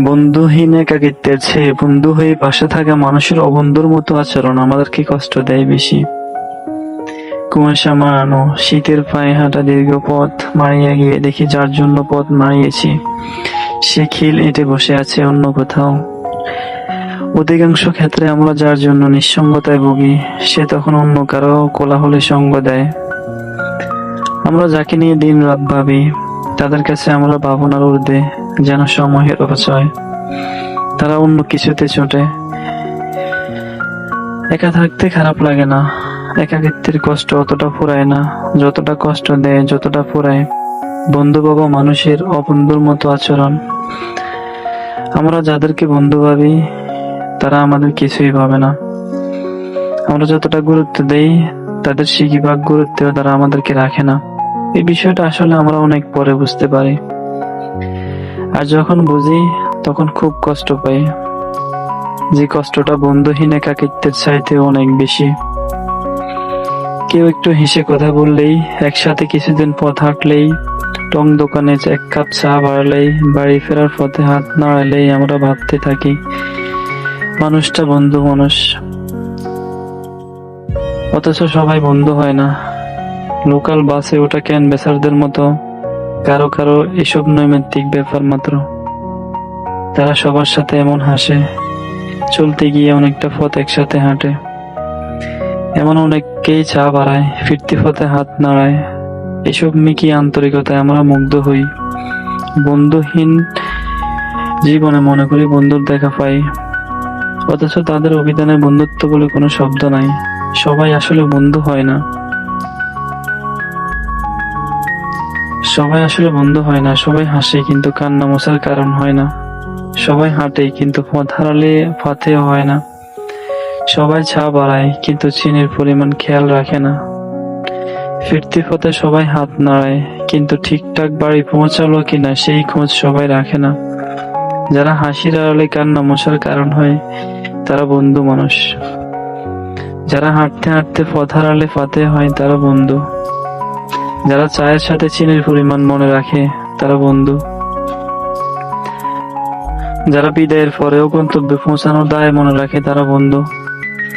বন্ধুহীন একাকিত্বের চেয়ে বন্ধু হয়ে পাশে থাকা মানুষের অবন্ধুর মতো আচরণ আমাদেরকে কষ্ট দেয় বেশি? কুয়াশা মারানো শীতের পায়ে হাঁটা দীর্ঘ পথ মারিয়ে গিয়ে দেখি যার জন্য পথ মারিয়েছি সে খিল এঁটে বসে আছে অন্য কোথাও। অধিকাংশ ক্ষেত্রে আমরা যার জন্য নিঃসঙ্গতায় ভুগি, সে তখন অন্য কারও কোলাহলে সঙ্গ দেয়। আমরা যাকে নিয়ে দিন রাত ভাবি, তাদের কাছে আমরা ভাবনার ঊর্ধ্বে যেন সময়ের অপচয়। তারা অন্য কিছুতে ছোটে। একা থাকতে খারাপ লাগে না। একাকিত্বের কষ্ট অতটা ফুরায় না। যতটা কষ্ট দেয়, যতটা ফুরায়। বন্ধু বাবা মানুষের অবন্ধুর মতো আচরণ। আমরা যাদেরকে বন্ধু ভাবি, তারা আমাদের কিছুই ভাবে না। আমরা যতটা গুরুত্ব দেই, তাদের শিখিভাগ গুরুত্বেও তারা আমাদেরকে রাখে না। এই বিষয়টা আসলে আমরা অনেক পরে বুঝতে পারি। আর যখন বুঝি, তখন খুব কষ্ট পাই। যে কষ্টটা বন্ধুহীন একাকিত্বের চাইতে অনেক বেশি। কেউ একটু হেসে কথা বললেই, একসাথে কিছুদিন পথ হাঁটলেই, টং দোকানে এক কাপ চা বাড়ালেই, বাড়ি ফেরার পথে হাত নাড়ালেই আমরা ভাবতে থাকি, মানুষটা বন্ধু মানুষ। অথচ সবাই বন্ধু হয় না। লোকাল বাসে ওটা ক্যান বেসারদের মতো কারও কারও এসব নৈমিত্তিক ব্যাপার মাত্র। তারা সবার সাথে এমন হাসে, চলতে গিয়ে অনেকটা পথ একসাথে হাঁটে। এমন অনেককেই চা বাড়ায় ফিরতি পথে হাত নাড়ায়। এসব মিকি আন্তরিকতায় আমরা মুগ্ধ হই। বন্ধুহীন জীবনে মনে করি বন্ধুর দেখা পাই। অথচ তাদের অভিধানে বন্ধুত্ব বলে কোনো শব্দ নাই। সবাই আসলে বন্ধু হয় না। সবাই আসলে বন্ধু হয় না, সবাই হাসে কিন্তু কান্না মোছার কারণ হয় না। সবাই হাঁটে কিন্তু পথ হারালে পথেও হয় না। সবাই চা বাড়ায় কিন্তু চিনির পরিমাণ খেয়াল রাখে না। ফিরতি পথে সবাই হাত নাড়ায় কিন্তু ঠিকঠাক বাড়ি পৌঁছালো কিনা সেই খোঁজ সবাই রাখে না। যারা হাসির আড়ালে কান্না মোছার কারণ হয়, তারা বন্ধু মানুষ। যারা হাঁটতে হাঁটতে পথ হারালে ফাতে হয়, তারা বন্ধু। যারা চায়ের সাথে চিনির পরিমাণ মনে রাখে, তারা বন্ধু। যারা বিদায়ের পরেও গন্তব্যে পৌঁছানোর দায় মনে রাখে, তারা বন্ধু।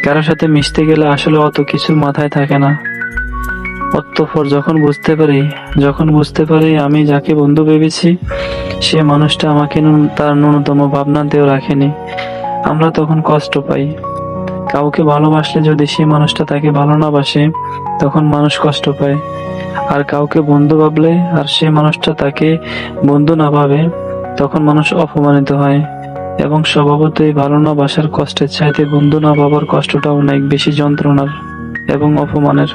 কারোর সাথে মিশতে গেলে আসলে অত কিছু মাথায় থাকে না। অতঃপর যখন বুঝতে পারি, যখন বুঝতে পারি আমি যাকে বন্ধু ভেবেছি, সে মানুষটা আমাকে তার ন্যূনতম ভাবনাতেও রাখেনি। আমরা তখন কষ্ট পাই। কাউকে ভালোবাসলে যদি সেই মানুষটা তাকে ভালো না বাসে, তখন মানুষ কষ্ট পায়। আর কাউকে বন্ধু ভাবলে আর সে মানুষটা তাকে বন্ধু না ভাবে, তখন মানুষ অপমানিত হয়। এবং স্বভাবতই ভালো না বাসার কষ্টের চাইতে বন্ধু না ভাবার কষ্টটা অনেক বেশি যন্ত্রণার এবং অপমানের।